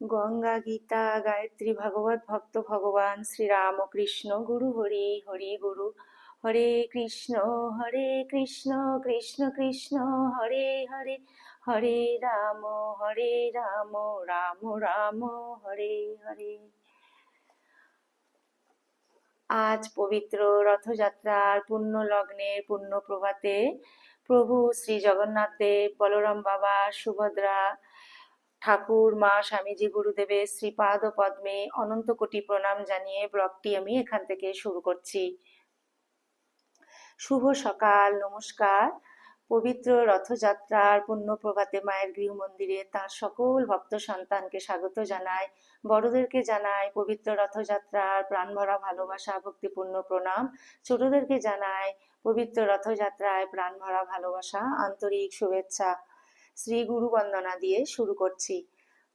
গঙ্গা, গীতা, গায়ত্রী, ভাগবত ভক্ত ভগবান শ্রীরামকৃষ্ণ গুরু হরি হরি গুরু। হরে কৃষ্ণ হরে কৃষ্ণ কৃষ্ণ কৃষ্ণ, হরে হরে। হরে রাম হরে রাম রাম রাম, হরে হরে। আজ পবিত্র রথযাত্রার পুণ্য লগ্নে পুণ্য প্রভাতে প্রভু শ্রী জগন্নাথ দেব, বলরাম বাবা, সুভদ্রা ঠাকুর, মা, স্বামীজি, গুরুদেবের শ্রীপাদ পদ্মে অনন্ত কোটি প্রণাম জানিয়ে ব্লগটি আমি এখান থেকে শুরু করছি। শুভ সকাল, নমস্কার। পবিত্র রথযাত্রার পুণ্য প্রভাতে মায়ের গৃহ মন্দিরে তার সকল ভক্ত সন্তানকে স্বাগত জানায় বড়দেরকে জানায় পবিত্র রথযাত্রার প্রাণ ভরা ভালোবাসা, ভক্তিপূর্ণ প্রণাম। ছোটদেরকে জানায় পবিত্র রথযাত্রায় প্রাণ ভরা ভালোবাসা, আন্তরিক শুভেচ্ছা। শ্রী গুরু বন্দনা দিয়ে শুরু করছি।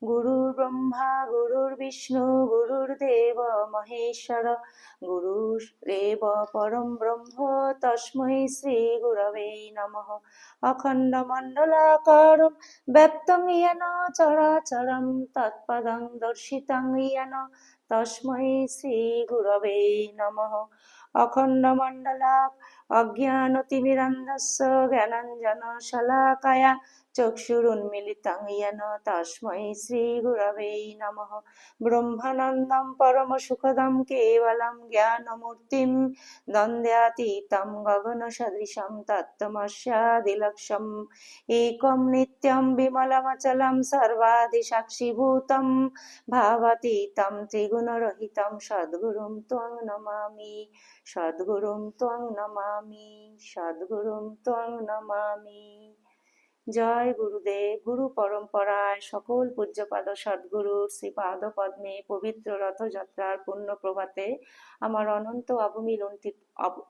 গুরুর ব্রহ্মা, গুরুর বিষ্ণু, গুরুর দেব, মহেশ্বর গুরুরেব পরম ব্রহ্ম তস্मै শ্রী গুরবে নমঃ। অখণ্ড মণ্ডলাকারম ব্যক্তং ইয়েন, চরাচরম, তৎপদং দর্শিতং ইয়েন তস্मै শ্রী গুরবে নমঃ। অখণ্ড মণ্ডলা অজ্ঞানতিমিরান্ধস্য জ্ঞানঞ্জন শলাকায়া চক্ষুরুন্মিলিতং ইয়েন তস্মৈ শ্রীগুরবে নমঃ। ব্রহ্মানন্দম পরমসুখদম কেবলম জ্ঞানমূর্তিম দ্বন্দ্বাতীতম গগন সদৃশম তত্ত্বমস্যাদিলক্ষম একম নিত্যম বিমলমচলম সর্বাধিসাক্ষীভূতম ভাবাতীতম ত্রিগুণরহিতম সদ্গুরুম ত্বং নমামি। সদ্গুরুম ত্বং নমামি সদ্গুরুম ত্বং নমামি। জয় গুরুদেব, গুরু পরম্পরায় সকল পূজ্যপাদ সদ্গুরুর শ্রীপাদ পদ্মে পবিত্র রথযাত্রার পুণ্য প্রভাতে আমার অনন্ত অভূমি লুণ্ঠিত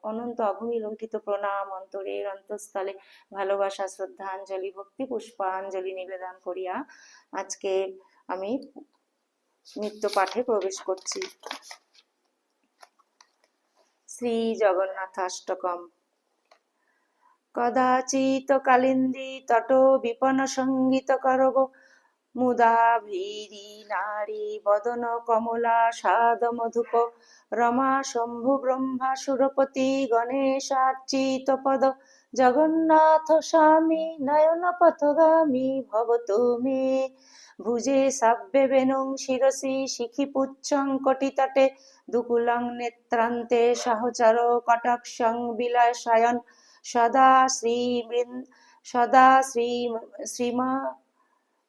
অনন্ত অভূমি লুণ্ঠিত প্রণাম অন্তরের অন্তঃস্থলে ভালোবাসা, শ্রদ্ধাঞ্জলি, ভক্তি, পুষ্পাঞ্জলি নিবেদন করিয়া আজকে আমি নিত্য পাঠে প্রবেশ করছি। শ্রী জগন্নাথাষ্টকম কদাচিৎ কালিন্দী তট বিপন সংগীত করব মুদা ভীরি নারী বদন কমলা সাদ মধুপ রমা শম্ভু ব্রহ্মা সুরপতি গণেশ গণেশার্চিত পদ জগন্নাথ স্বামী নয়ন পথগামী ভবতু মে ভুজে সাব্যে বেনুং শিরসি শিখি পুচ্ছং কটিতটে দুকুলং নেত্রান্তে সহচর কটাক্ষং বিলাসায়ন। সদা শ্রী সদা শ্রী শ্রীমা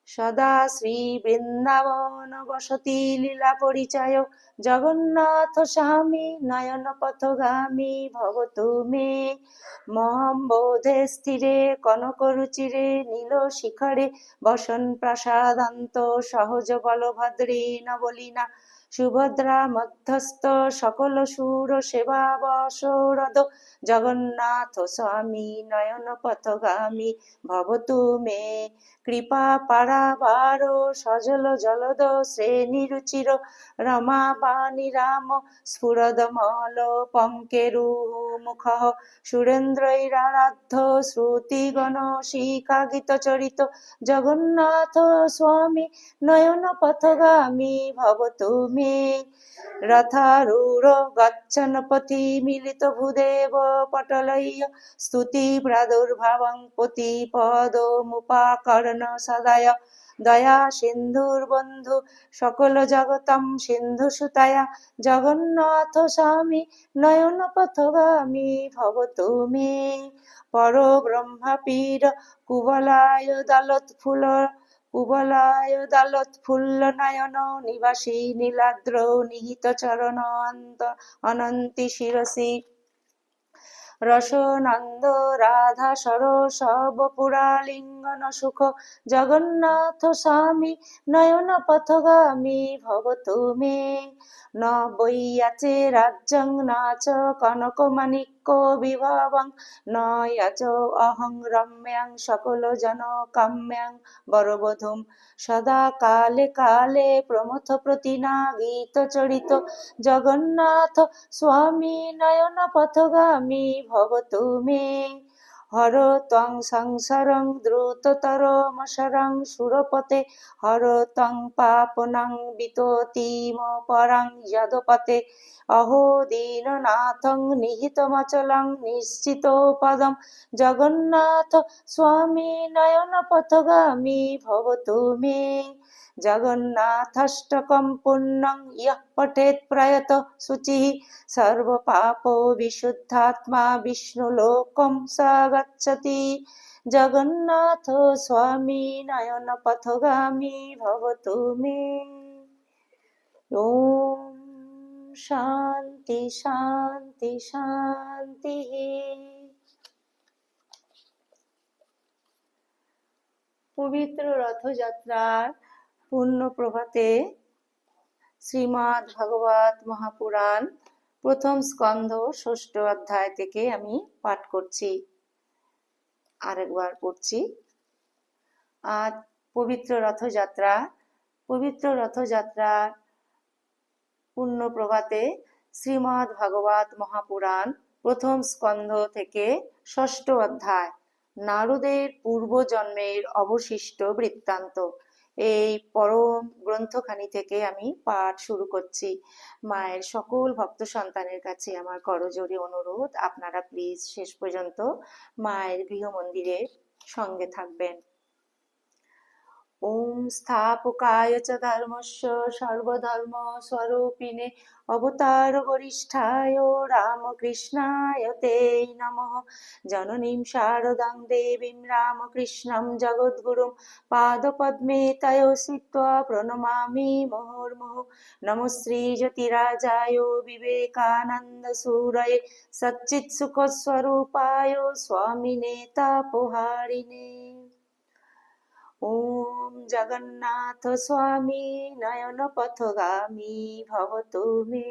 সদা শ্রী বৃন্দাবন বসতি লীলা পরিচয়। জগন্নাথ স্বামী, নয়ন পথগামী তুমি। মে মহম্বোধে স্থিরে, কনক রুচিরে, নীল শিখরে, বসন প্রাসাদান্ত, সহজ বলভদ্রী, নবলীনা সুভদ্রা মধ্যস্থ, সকল সুর সেবা বসরদ। জগন্নাথ স্বামী, নয়ন পথগামী ভবতু মে কৃপা পারাবার সজল জলদ শ্রেণি রুচির। রমা বাণী রাম স্ফুরদমল পঙ্কেরু মুখ সুরেন্দ্রৈরারাধ্য শ্রুতিগণ শিকাগীত চরিত। জগন্নাথ স্বামী, নয়ন পথগামী ভবতু মে রথারূঢ় গচ্ছন পথি মিলিত ভূদেব স্তুতি প্রাদুর্ভাবং পতি দয়া সিন্ধুর বন্ধু, সকল জগতম সিন্ধু সুতায়া। জগন্নাথ স্বামী, নয়ন পথগামী ভবতু মে পর ব্রহ্মা পীর কুবলায় দলত ফুল কুবলায় দালত ফুল্ল নয়ন নিবাসী নীলাদ্র নিহিত চরণ অনন্তি শিরসী। রসনন্দ, রাধা সরসব পুরালিঙ্গন সুখ। জগন্নাথ স্বামী, নয়ন পথগামী ভবতু মে ন বৈয়াচে রাজ্যং নাচ কনক মাণিক্য বিভবং। নয়াচ অহং রম্যাং সকল জন কাম্যাং বরবধূম। সদা কালে কালে প্রমথ প্রতিনা গীত চরিত। জগন্নাথ স্বামী, নয়ন পথগামী ভবতু মে হর তং সংসারং দ্রুততরমশরং সুরপতে। হর তং পাপনং বিততিম পরং যদপতে। অহো দীননাথং নিহিতমচলং নিশ্চিত পদম। জগন্নাথ স্বামী নয়ন পথগামী ভবতু মে জগন্নাথষ্টকম পুণ্যং ইয়ঃ পঠেৎ প্রয়ত শুচিঃ সর্বপাপ বিশুদ্ধাত্মা বিষ্ণুলোকম স গচ্ছতি জগন্নাথ স্বামী নয়ন পথগামী ভবতু মে ওম শান্তি শান্তি শান্তি পবিত্র রথযাত্রার পূর্ণ প্রভাতে শ্রীমৎ ভাগবত মহাপুরাণ, প্রথম স্কন্ধ, ষষ্ঠ অধ্যায় থেকে আমি পাঠ করছি। আরেকবার পড়ছি। আজ পবিত্র রথযাত্রা। পবিত্র রথযাত্রার পূর্ণ প্রভাতে শ্রীমৎ ভাগবত মহাপুরাণ, প্রথম স্কন্ধ থেকে ষষ্ঠ অধ্যায়, নারদের পূর্বজন্মের অবশিষ্ট বৃত্তান্ত। এই পরম গ্রন্থখানি থেকে আমি পাঠ শুরু করছি। মায়ের সকল ভক্ত সন্তানের কাছে আমার করজোরে অনুরোধ, আপনারা প্লিজ শেষ পর্যন্ত মায়ের গৃহ মন্দিরের সঙ্গে থাকবেন। ওম স্থাপকায় চ ধর্মস্য সর্বধর্ম স্বরূপিণে অবতার বরিষ্ঠায় রামকৃষ্ণায় তে নমঃ জননীম শারদাং দেবীম রামকৃষ্ণম জগদ্গুরুম পাদপদ্মে তয় স্থিত্वा প্রণমামি মুহুর্মুহু নমো শ্রীজ্যোতিরাজায় বিবেকানন্দসূরয়ে সচ্চিৎসুখস্বরূপায় স্বামিনে তাপহারিণে ওম জগন্নাথ স্বামী নয়ন পথগামী ভবতু মে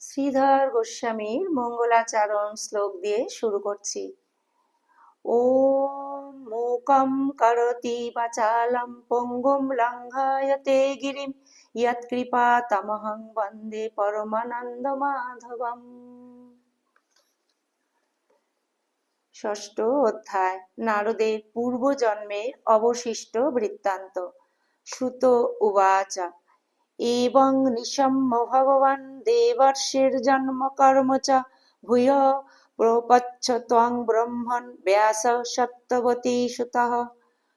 শ্রীধর গোস্বামীর মঙ্গলাচরণ শ্লোক দিয়ে শুরু করছি। ওম মূকম করতি বাচালম পঙ্গুম লঙ্ঘয়তে গিরিম ইয়ৎকৃপা তমহং বন্দে পরমানন্দ মাধবম ষষ্ঠ অধ্যায়, নারদের পূর্ব পূর্বজন্মের অবশিষ্ট বৃত্তান্ত। সুত উবাচ। এবং নিশম্য ভগবান দেবর্ষের জন্ম কর্ম চ ভূয় প্রপচ্ছ ত্বং ব্রহ্মণ ব্যাস সত্যবতী সুত।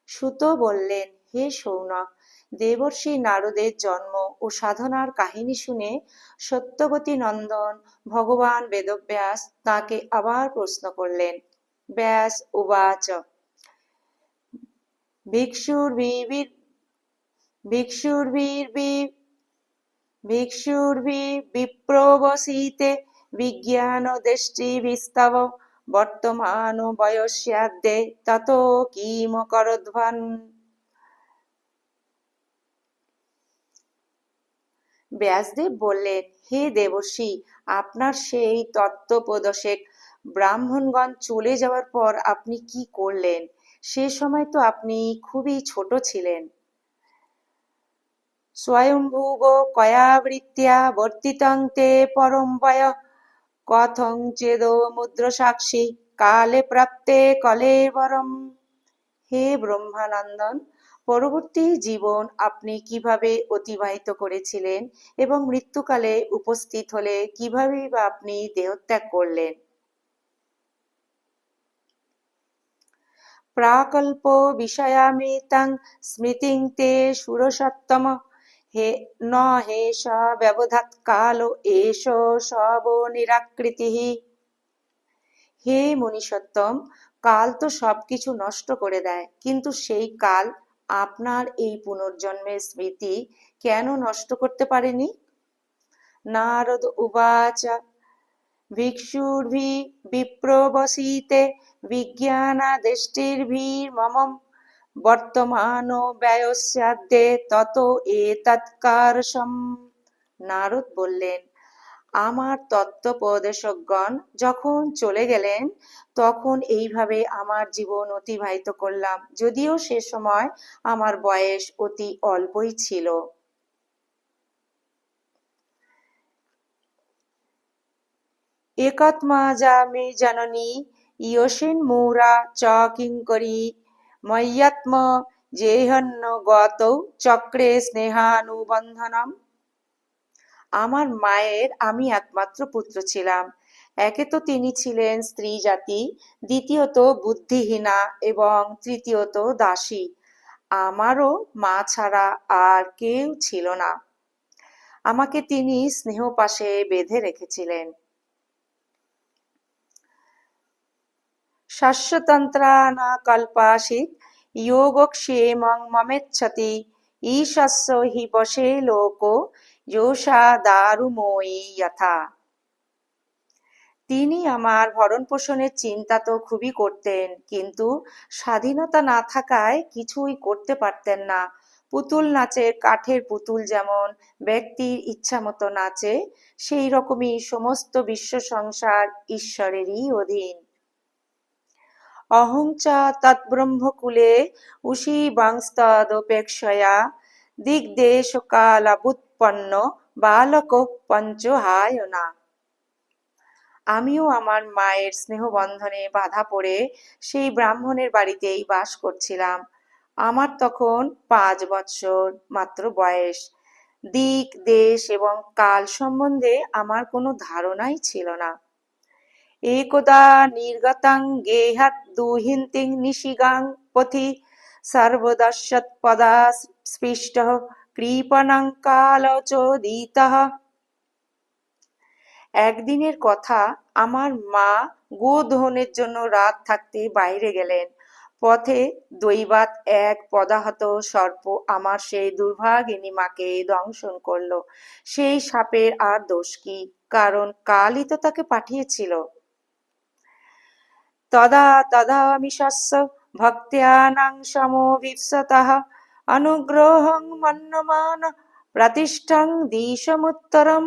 সুত বললেন, হে সৌনক, দেবর্ষি নারদের জন্ম ও সাধনার কাহিনী শুনে সত্যবতী নন্দন ভগবান বেদব্যাস তাকে আবার প্রশ্ন করলেন ব্যাস, উবাচ। ভিক্ষুর্বির্বি ভিক্ষুর্বি বিপ্রবসীতে বিজ্ঞান দৃষ্টিবিস্তব বর্তমান বয়স্যাদ্যে তত কিম করধ্বান ব্যাসদেব বললেন, হে দেবর্ষি, আপনার সেই তত্ত্বপদশেক ব্রাহ্মণগণ চলে যাওয়ার পর আপনি কি করলেন? সে সময় তো আপনি খুবই ছোট ছিলেন। স্বয়ংভুব কয়াবৃত্তিয়া বর্তিতং তে পরম্বয় কথং চেদ মুদ্র সাক্ষী কালে প্রাপ্তে কলেবরম হে ব্রহ্মানন্দন, পরবর্তী জীবন আপনি কীভাবে অতিবাহিত করেছিলেন এবং মৃত্যুকালে উপস্থিত হলে কীভাবে বা আপনি দেহত্যাগ করলেন? প্রাকল্প বিষয়ামৃতাং স্মৃতিং তে সুরসত্তম। হে, ন হেষ ব্যবধাত কাল এষ সব নিরাকৃতি। হে মনীষত্তম, কাল তো সবকিছু নষ্ট করে দেয়, কিন্তু সেই কাল আপনার এই পুনর্জন্মের স্মৃতি কেন নষ্ট করতে পারেনি? নারদ উবাচ ভিক্ষুর্ভি বিপ্রবসীতে বিজ্ঞানাদিষ্টির্ভির্মম বর্তমান ব্যয়স্যাদ্যে তত এতৎকারসম নারদ বললেন, আমার তত্ত্বপদেশকগণ যখন চলে গেলেন, তখন এইভাবে আমার জীবন অতিবাহিত করলাম। যদিও সে সময় আমার বয়স অতি অল্পই ছিল। যা মে জননী, ইয়সেন মৌরা চ কিঙ্করী ময়্যাত্ম জেহন্য গত চক্রে স্নেহানুবন্ধনম। আমার মায়ের আমি একমাত্র পুত্র ছিলাম। একে তো তিনি ছিলেন স্ত্রী জাতি, দ্বিতীয়ত বুদ্ধিহীনা এবং তৃতীয়ত দাসী। আমারও মা ছাড়া আর কেউ ছিল না। আমাকে তিনি স্নেহ পাশে বেঁধে রেখেছিলেন। কল্পাসিত যোগক্ষেমং মমেচ্ছতি ঈশস্য হি বশে লোকো যোষা দারুময়ী যথা তিনি আমার ভরণ পোষণের চিন্তা তো খুবই করতেন, কিন্তু স্বাধীনতা না থাকায় কিছুই করতে পারতেন না। পুতুল নাচের কাঠের পুতুল যেমন ব্যক্তির ইচ্ছা মতো নাচে সেই রকমই সমস্ত বিশ্ব সংসার ঈশ্বরেরই অধীন। অহংচা তৎব্রহ্মকুলে উষি বাংস্তদপেক্ষয়া দিগ্দেশকালাবুৎপন্ন বালক পঞ্চহায়না আমিও আমার মায়ের স্নেহবন্ধনে বাধা পড়ে সেই ব্রাহ্মণের বাড়িতেই বাস করছিলাম। আমার তখন পাঁচ বৎসর মাত্র বয়স। দিক, দেশ এবং কাল সম্বন্ধে আমার কোনো ধারণাই ছিল না। একদা নির্গতাং গেহাত দুহিন্তিং নিশিগাং পথি সর্বদর্শত পদা স্পৃষ্ট কৃপণং কালচোদিতঃ একদিনের কথা আমার মা গোধনের জন্য রাত থাকতে বাইরে গেলেন। পথে দৈবাত এক পদাহত সর্প আমার সেই দুর্ভাগিনী মাকে দংশন করল। সেই সাপের আর দোষ কি? কারণ কালই তো তাকে পাঠিয়েছিল। তদা তদামিশস্য ভক্ত্যানাং সমবিৎসতः অনুগ্রহং মন্যমান প্রতিষ্ঠাং দিশমুত্তরম।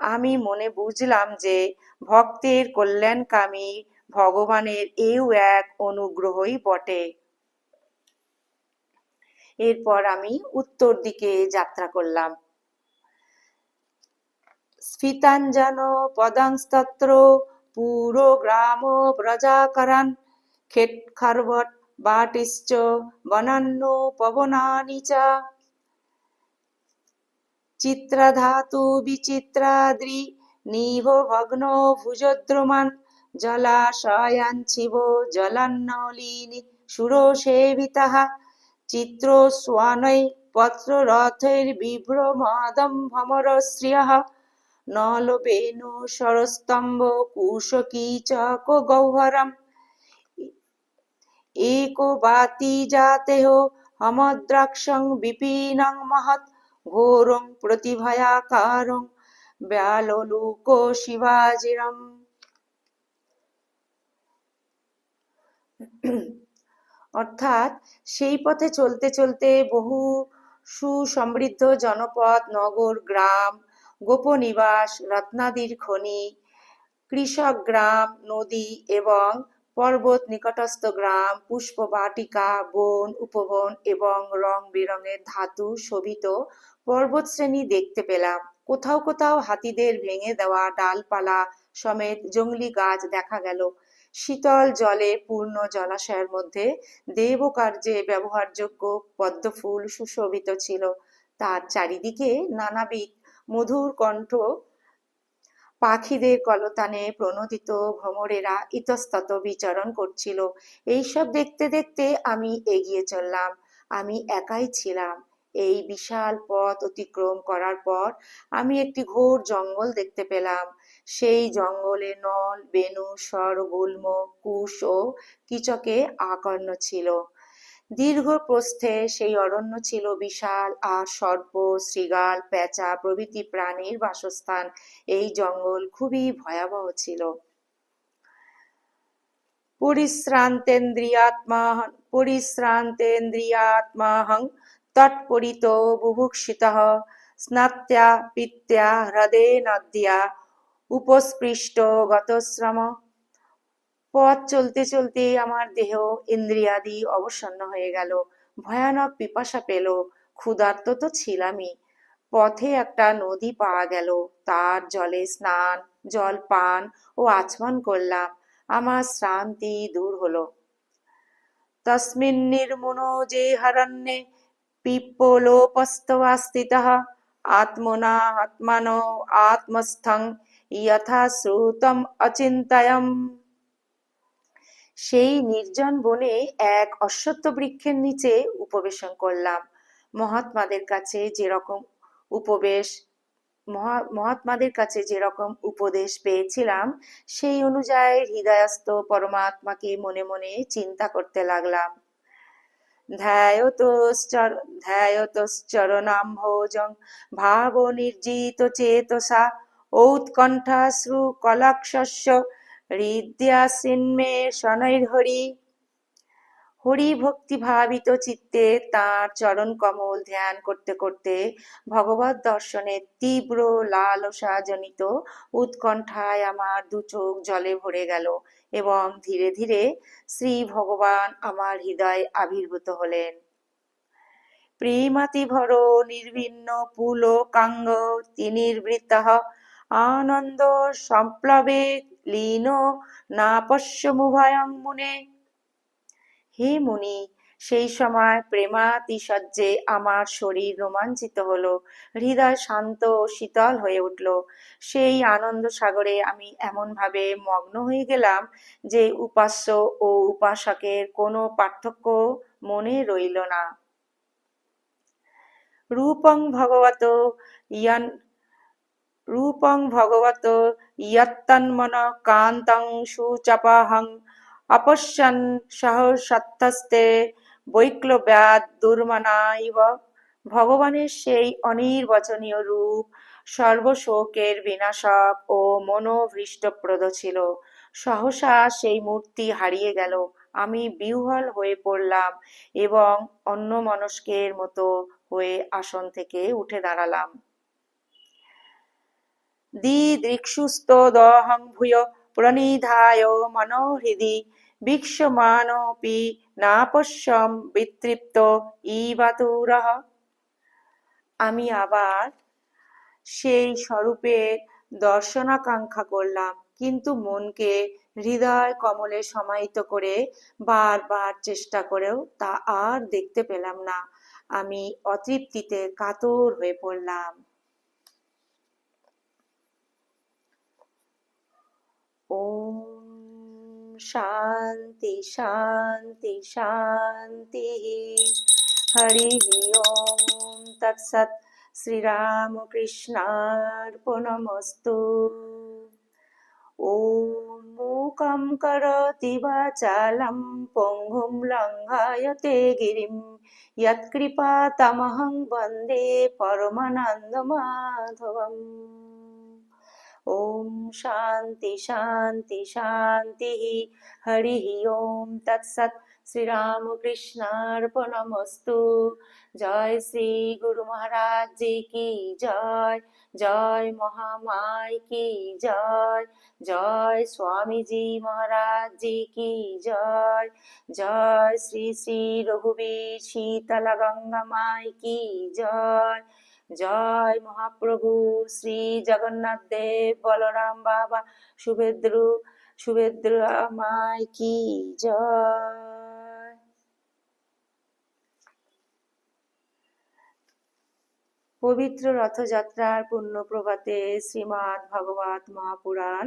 আমি মনে বুঝলাম যে ভক্তের কল্যাণকামী ভগবানের এও এক অনুগ্রহই বটে। এরপর আমি উত্তর দিকে যাত্রা করলাম। স্ফীতাঞ্জন পদাংস্তত্র পুরো গ্রাম প্রজাকরান। খেটখারবট বাটিশ্চ, বনান্য, পবনানি চ। চিত্রাধাতু বিচিত্রাদ্রি, নিভ ভগ্ন ভুজদ্রুমান। জলাশয়াঞ্ছিব জলান্নলিনি সুরসেবিতः চিত্রস্বানৈ পত্ররথৈর্বিভ্রমাদম ভমর শ্রিয়ः নলবেনু সরস্তম্ভ কুশকীচক গৌহরম एको बाति जातेः हमद्राक्षं विपिनं महत् ঘোরং প্রতিভয়াকারং ব্যালোক শিবাজিরম অর্থাৎ সেই পথে চলতে চলতে বহু সুসমৃদ্ধ জনপদ নগর গ্রাম গোপনিবাস, রত্নাদির খনি, কৃষক গ্রাম, নদী এবং পর্বত নিকটস্থ গ্রাম, পুষ্প বাটিকা, বন, উপবন এবং রং বেরঙের ধাতু শোভিত পর্বতশ্রেণী দেখতে পেলাম। কোথাও কোথাও হাতিদের ভেঙে দেওয়া ডালপালা সমেত জংলি গাছ দেখা গেল। শীতল জলে পূর্ণ জলাশয়ের মধ্যে দেবকার্যে ব্যবহারযোগ্য পদ্মফুল সুশোভিত ছিল। তার চারিদিকে নানাবিধ মধুর কণ্ঠ পাখিদের কলতানে প্রণোদিত ভ্রমরেরা ইতস্তত বিচরণ করছিল। এইসব দেখতে দেখতে আমি এগিয়ে চললাম। আমি একাই ছিলাম। এই বিশাল পথ অতিক্রম করার পর আমি একটি ঘোর জঙ্গল দেখতে পেলাম। সেই জঙ্গলে নল বেনু সর গুল্ম, কুশ ও কিচকে আকর্ণ ছিল। দীর্ঘ প্রস্থে সেই অরণ্য ছিল বিশাল আর সর্প, শৃগাল, পেঁচা প্রভৃতি প্রাণীর বাসস্থান। এই জঙ্গল খুবই ভয়াবহ ছিল। পরিশ্রান্তেন্দ্রিয়াত্মাহং পরিশ্রান্তেন্দ্রিয়াত্মাহং তৎপরিত বুভুক্ষিতः স্নাত্যা পিত্যা হ্রদে নদ্যা। উপস্পৃষ্ট গতশ্রম পথ চলতে চলতে আমার দেহ ইন্দ্রিয়াদি অবসন্ন হয়ে গেল। ভয়ানক পিপাসা পেল। ক্ষুধার্ত তো ছিলামই। পথে একটা নদী পাওয়া গেল। তার জলে স্নান, জল পান ও আচমন করলাম। আমার শ্রান্তি দূর হলো। তস্মিন নির্মুনো যে হরণ্যে পিপ্পলোপস্তবাস্থিতः আত্মনা আত্মানো আত্মস্থং যথা শ্রুতম অচিন্তয়ম। সেই নির্জন বনে এক অশ্বত্থ বৃক্ষের নিচে উপবেশন করলাম। মহাত্মাদের কাছে যেরকম উপবেশ মহাত্মাদের কাছে যেরকম উপদেশ পেয়েছিলাম, সেই অনুযায়ী হৃদয়স্থ পরমাত্মাকে মনে মনে চিন্তা করতে লাগলাম। ধ্যায়তশ্চরণাম্ভোজং ভাব নির্জিত চেতসা ঔৎকণ্ঠাশ্রু কলাক্ষস্য হৃদ্যাসিন্মে শনৈর্হরি হরি। ভক্তি ভাবিত চিত্তে তার চরণ কমল ধ্যান করতে করতে ভগবত তীব্র লালসা জনিত উৎকণ্ঠায় আমার দু চোখ জলে ভরে গেল এবং ধীরে ধীরে শ্রী ভগবান আমার হৃদয় আবির্ভূত হলেন। প্রেমাতি ভর নির্বিন্ন পুল কাঙ্গ তিনির্বৃত্ত আনন্দ সম্প্লবে লীন, না পশ্যমুভয়ং মুনে। হে মুনি, সেই সময় প্রেমাতিশয্যে আমার শরীর রোমাঞ্চিত হলো, হৃদয় শান্ত ও শীতল হয়ে উঠল। সেই আনন্দ সাগরে আমি এমন ভাবে মগ্ন হয়ে গেলাম যে উপাস্য ও উপাসকের কোনো পার্থক্য মনে রইল না। রূপং ভগবত ইয়ান রূপং ভগবত ইয়ত্তন্মন কান্তং সুচাপাহং অপশ্যন সহসত্তস্তে বৈক্লব্যাদ দুর্মনা ইব ভগবানের সেই অনির্বচনীয় রূপ সর্বশোকের বিনাশক ও মনোভৃষ্টপ্রদ ছিল। সহসা সেই মূর্তি হারিয়ে গেল। আমি বিহ্বল হয়ে পড়লাম এবং অন্য মনস্কের মতো হয়ে আসন থেকে উঠে দাঁড়ালাম। দিদৃক্ষুস্তদহং ভূয় প্রণিধায় মনোহৃদি ভীক্ষ্যমানোপি নাপশ্যম বিতৃপ্ত ইবাতুরহ আমি আবার সেই স্বরূপের দর্শনাকাঙ্ক্ষা করলাম, কিন্তু মনকে হৃদয় কমলে সমাহিত করে বারবার চেষ্টা করেও তা আর দেখতে পেলাম না। আমি অতৃপ্তিতে কাতর হয়ে পড়লাম। ॐ शान्ति शान्ति शान्तिः हरिः ॐ तत्सत् श्रीरामकृष्णार्पणमस्तु ॐ मूकं करोति वाचालं पङ्गुं लङ्घायते गिरिं यत्कृपातमहं वन्दे परमानन्दमाधवम् ॐ शान्ति शान्ति शान्तिः हरिः ॐ तत्सत् শ্রীরামকৃষ্ণার্পণমস্তু জয় শ্রী গুরু মহারাজ জি কি জয় জয় মহামায় কি জয় জয় স্বামীজি মহারাজ জি কি জয় জয় শ্রী শ্রী রঘুবীর শীতলা গঙ্গা মাই কি জয় জয় মহাপ্রভু, শ্রী জগন্নাথ দেব, বলরাম বাবা শুভেদ্রু শুভেদ্রা মাই কি জয়। পবিত্র রথযাত্রার পুণ্য প্রভাতে শ্রীমৎ ভগবত মহাপুরাণ,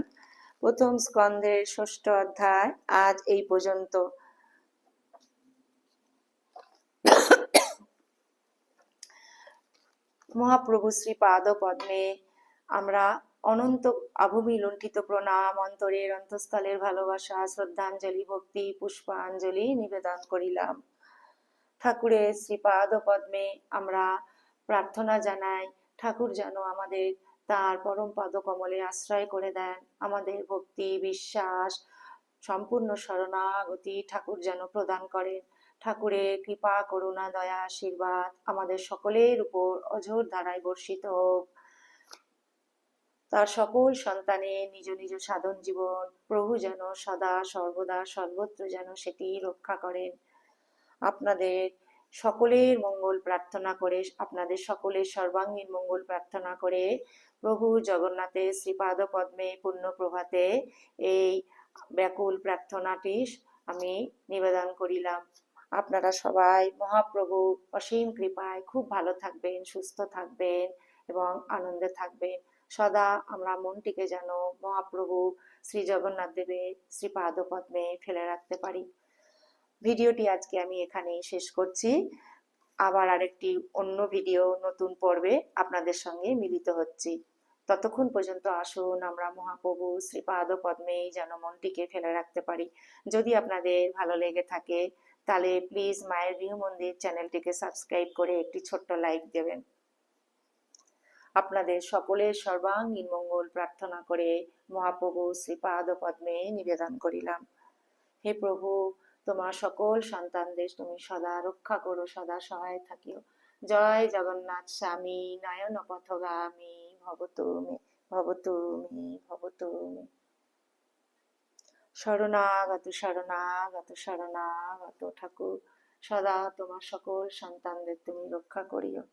প্রথম স্কন্ধের ষষ্ঠ অধ্যায় আজ এই পর্যন্ত। মহাপ্রভু শ্রী পাদ পদ্মে আমরা অনন্ত আভূমি লুণ্ঠিত প্রণাম অন্তরের অন্তঃস্থলের ভালোবাসা, শ্রদ্ধাঞ্জলি, ভক্তি, পুষ্পাঞ্জলি নিবেদন করিলাম। ঠাকুরের শ্রীপাদ পদ্মে আমরা প্রার্থনা জানাই, ঠাকুর যেন আমাদের তার পরম কমলে আশ্রয় করে দেন। আমাদের ভক্তি, বিশ্বাস, সম্পূর্ণ শরণাগতি ঠাকুর যেন প্রদান করেন। ঠাকুরের কৃপা, করুণা, দয়া, আশীর্বাদ আমাদের সকলের উপর অঝোর ধারায় বর্ষিত হোক। তার সকল সন্তানের নিজ নিজ সাধন জীবন প্রভু যেন সদা সর্বদা সর্বত্র যেন সেটি রক্ষা করেন। আপনাদের সকলের মঙ্গল প্রার্থনা করে, আপনাদের সকলের সর্বাঙ্গীন মঙ্গল প্রার্থনা করে প্রভু জগন্নাথের শ্রীপাদ পদ্মে পূর্ণ প্রভাতে এই ব্যাকুল প্রার্থনাটি আমি নিবেদন করিলাম। আপনারা সবাই মহাপ্রভু অসীম কৃপায় খুব ভালো থাকবেন, সুস্থ থাকবেন এবং আনন্দে থাকবেন। সদা আমরা মনটিকে যেন মহাপ্রভু শ্রী জগন্নাথ দেবের শ্রীপাদ পদ্মে ফেলে রাখতে পারি। ভিডিওটি আজকে আমি এখানেই শেষ করছি। আবার আরেকটি অন্য ভিডিও, নতুন পর্বে আপনাদের সঙ্গে মিলিত হচ্ছি। ততক্ষণ পর্যন্ত আসুন আমরা মহাপ্রভু শ্রীপাদ পদ্মে যেন মনটিকে ফেলে রাখতে পারি। যদি আপনাদের ভালো লেগে থাকে তাহলে প্লিজ মায়ের গৃহ মন্দির চ্যানেলটিকে সাবস্ক্রাইব করে একটি ছোট্ট লাইক দেবেন। আপনাদের সকলের সর্বাঙ্গীন মঙ্গল প্রার্থনা করে মহাপ্রভু শ্রীপাদ পদ্মে নিবেদন করিলাম। হে প্রভু, তোমার সকল সন্তানদের তুমি সদা রক্ষা করো, সদা সহায় থাকিও। জয় জগন্নাথ স্বামী নয়ন পথগামী ভবতুমে ভবতুমে ভবতুমে শরণাগত শরণাগত শরণাগত ঠাকুর সদা তোমার সকল সন্তানদের তুমি রক্ষা করিও।